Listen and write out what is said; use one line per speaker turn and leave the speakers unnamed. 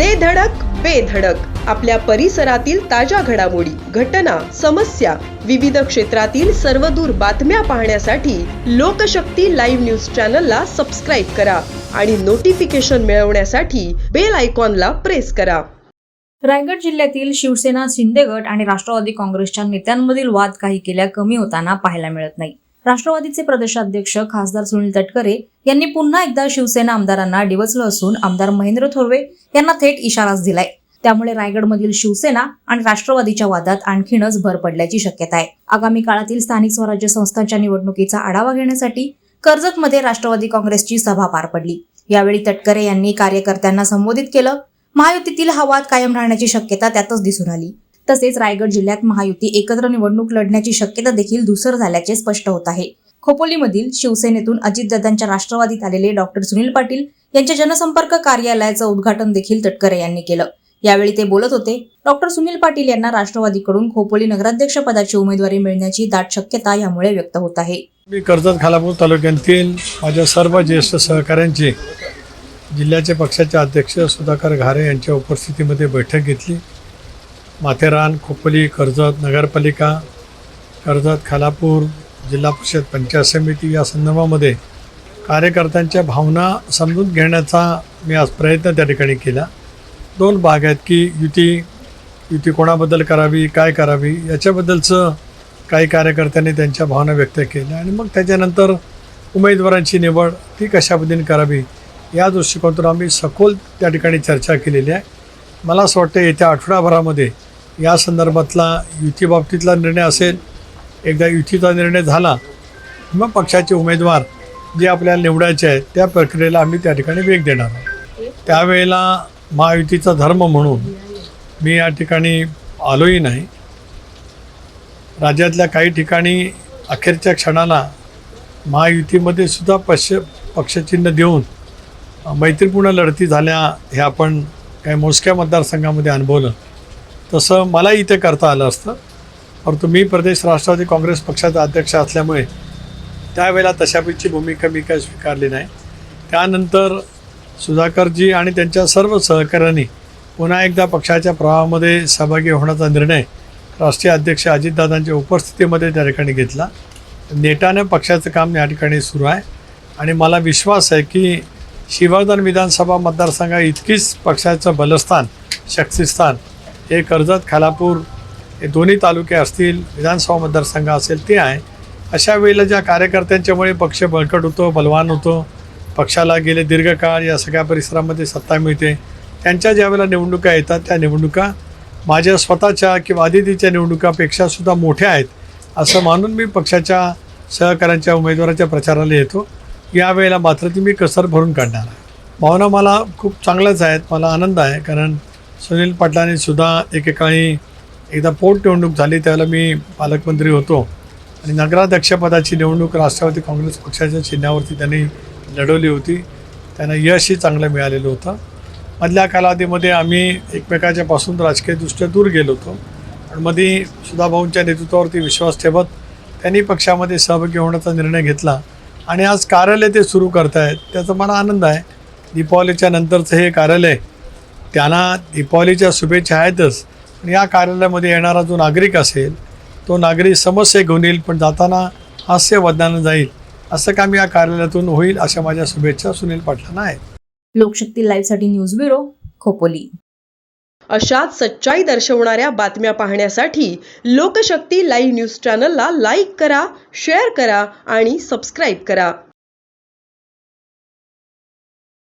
दे धडक बेधडक आपल्या परिसरातील ताज्या घडामोडी घटना समस्या विविध क्षेत्रातील सर्वदूर बातम्या पाहण्यासाठी लोकशक्ती लाईव्ह न्यूज चॅनलला सबस्क्राईब करा आणि नोटिफिकेशन मिळवण्यासाठी बेल आयकॉनला प्रेस करा.
रायगड जिल्ह्यातील शिवसेना शिंदे गट आणि राष्ट्रवादी काँग्रेसच्या नेत्यांमधील वाद काही केल्या कमी होताना पाहायला मिळत नाही. राष्ट्रवादीचे प्रदेशाध्यक्ष खासदार सुनील तटकरे यांनी पुन्हा एकदा शिवसेना आमदारांना डिवचलं असून आमदार महेंद्र थोरवे यांना थेट इशाराच दिलाय. त्यामुळे रायगडमधील शिवसेना आणि राष्ट्रवादीच्या वादात आणखीनच भर पडल्याची शक्यता आहे. आगामी काळातील स्थानिक स्वराज्य संस्थांच्या निवडणुकीचा आढावा घेण्यासाठी कर्जतमध्ये राष्ट्रवादी काँग्रेसची सभा पार पडली. यावेळी तटकरे यांनी कार्यकर्त्यांना संबोधित केलं. महायुतीतील हा वाद कायम राहण्याची शक्यता त्यातच दिसून आली. तसेच रायगड जिल्ह्यात महायुती एकत्र निवडणूक लढण्याची शक्यता देखील धुसर झाल्याचे स्पष्ट होत आहे. खोपोलीमधील शिवसेनेतून अजितदादांच्या राष्ट्रवादीत आलेले डॉक्टर सुनील पाटील यांच्या जनसंपर्क कार्यालयाचं उद्घाटन देखील तटकरे यांनी केलं. यावेळी ते बोलत होते डॉक्टर सुनील पाटील यांना राष्ट्रवादीकडून खोपोली नगराध्यक्ष पदाची उमेदवारी मिळण्याची दाट शक्यता यामुळे व्यक्त होत आहे.
मी कर्जत खालापूर तालुक्यातील माझ्या सर्व ज्येष्ठ सहकाऱ्यांची जिल्ह्याचे पक्षाचे अध्यक्ष सुधाकर घारे यांच्या उपस्थितीमध्ये बैठक घेतली. माथेरान खोपोली कर्जत नगरपालिका कर्जत खालापूर जिल्हा परिषद पंचायत समिती या संदर्भामध्ये कार्यकर्त्यांच्या भावना समजून घेण्याचा मी आज प्रयत्न त्या ठिकाणी केला. दोन भाग आहेत की युती युती कोणाबद्दल करावी काय करावी याच्याबद्दलचं काही कार्यकर्त्यांनी त्यांच्या भावना व्यक्त केल्या आणि मग त्याच्यानंतर उमेदवारांची निवड ती कशा पद्धतीने करावी या दृष्टिकोनातून आम्ही सखोल त्या ठिकाणी चर्चा केलेली आहे. मला असं वाटतं येत्या आठवडाभरामध्ये या संदर्भातला युतीबाबतीतला निर्णय असेल एकदा युतीचा निर्णय झाला मग पक्षाचे उमेदवार जे आपल्याला निवडायचे आहेत त्या प्रक्रियेला आम्ही त्या ठिकाणी वेग देणार त्यावेळेला महायुतीचा धर्म म्हणून मी या ठिकाणी आलोही नाही. राज्यातल्या काही ठिकाणी अखेरच्या क्षणाला महायुतीमध्ये सुद्धा पक्ष पक्षचिन्ह देऊन मैत्रीपूर्ण लढती झाल्या हे आपण काही मोजक्या मतदारसंघामध्ये अनुभवलं. तसं मलाही इथे करता आलं असतं. परंतु मी प्रदेश राष्ट्रवादी काँग्रेस पक्षाचा अध्यक्ष असल्यामुळे त्यावेळेला तशापैकी भूमिका मी काही स्वीकारली नाही. त्यानंतर सुधाकरजी आणि त्यांच्या सर्व सहकाऱ्यांनी पुन्हा एकदा पक्षाच्या प्रवाहामध्ये सहभागी होण्याचा निर्णय राष्ट्रीय अध्यक्ष अजितदादांच्या उपस्थितीमध्ये त्या ठिकाणी घेतला. नेटानं पक्षाचं काम या ठिकाणी सुरू आहे आणि मला विश्वास आहे की शिवर्धन विधानसभा मतदारसंघा इतकीच पक्षाचं बलस्थान शक्तिस्थान हे कर्जत खालापूर हे दोन्ही तालुके असतील विधानसभा मतदारसंघ असेल ते आहे. अशा वेळेला ज्या कार्यकर्त्यांच्यामुळे पक्ष बळकट होतो बलवान होतो पक्षाला गेले दीर्घकाळ या सगळ्या परिसरामध्ये सत्ता मिळते. त्यांच्या ज्या वेळेला निवडणुका येतात त्या निवडणुका माझ्या स्वतःच्या किंवा आदितीच्या निवडणुकापेक्षा सुद्धा मोठ्या आहेत असं मानून मी पक्षाच्या सहकाऱ्यांच्या उमेदवाराच्या प्रचाराला येतो. यावेळेला मात्र ती मी कसर भरून काढणार आहे. भावना मला खूप चांगल्याच आहेत मला आनंद आहे कारण सुनील पाटलांनी सुद्धा एकेकाळी एकदा पोटनिवडणूक झाली त्यावेळेला मी पालकमंत्री होतो. आणि नगराध्यक्षपदाची निवडणूक राष्ट्रवादी काँग्रेस पक्षाच्या चिन्हावरती त्यांनी लढवली होती. त्यांना यशही चांगलं मिळालेलं होतं. मधल्या कालावधीमध्ये आम्ही एकमेकाच्यापासून राजकीयदृष्ट्या दूर गेलो होतो. पण मध्ये सुधाभाऊंच्या नेतृत्वावरती विश्वास ठेवत त्यांनी पक्षामध्ये सहभागी होण्याचा निर्णय घेतला. आणि आज कार्यालय ते सुरू करतायत त्याचा मला आनंद आहे. दीपावलीच्या नंतरचं हे कार्यालय त्यांना दीपावलीच्या शुभेच्छा आहेतच. पण या कार्यालयामध्ये येणारा जो नागरिक असेल तो नागरिक समस्या घेऊन येईल पण जाताना हास्य वदनानं जाईल. असं काम या कार्यालयातून होईल अशा माझ्या शुभेच्छा सुनील पाटलांना आहेत.
लोकशक्ती लाईव्हसाठी न्यूज ब्युरो खोपोली.
अशाच सच्चाई दर्शवणाऱ्या बातम्या पाहण्यासाठी लोकशक्ती लाईव्ह न्यूज चॅनलला लाईक करा शेअर करा आणि सबस्क्राईब करा.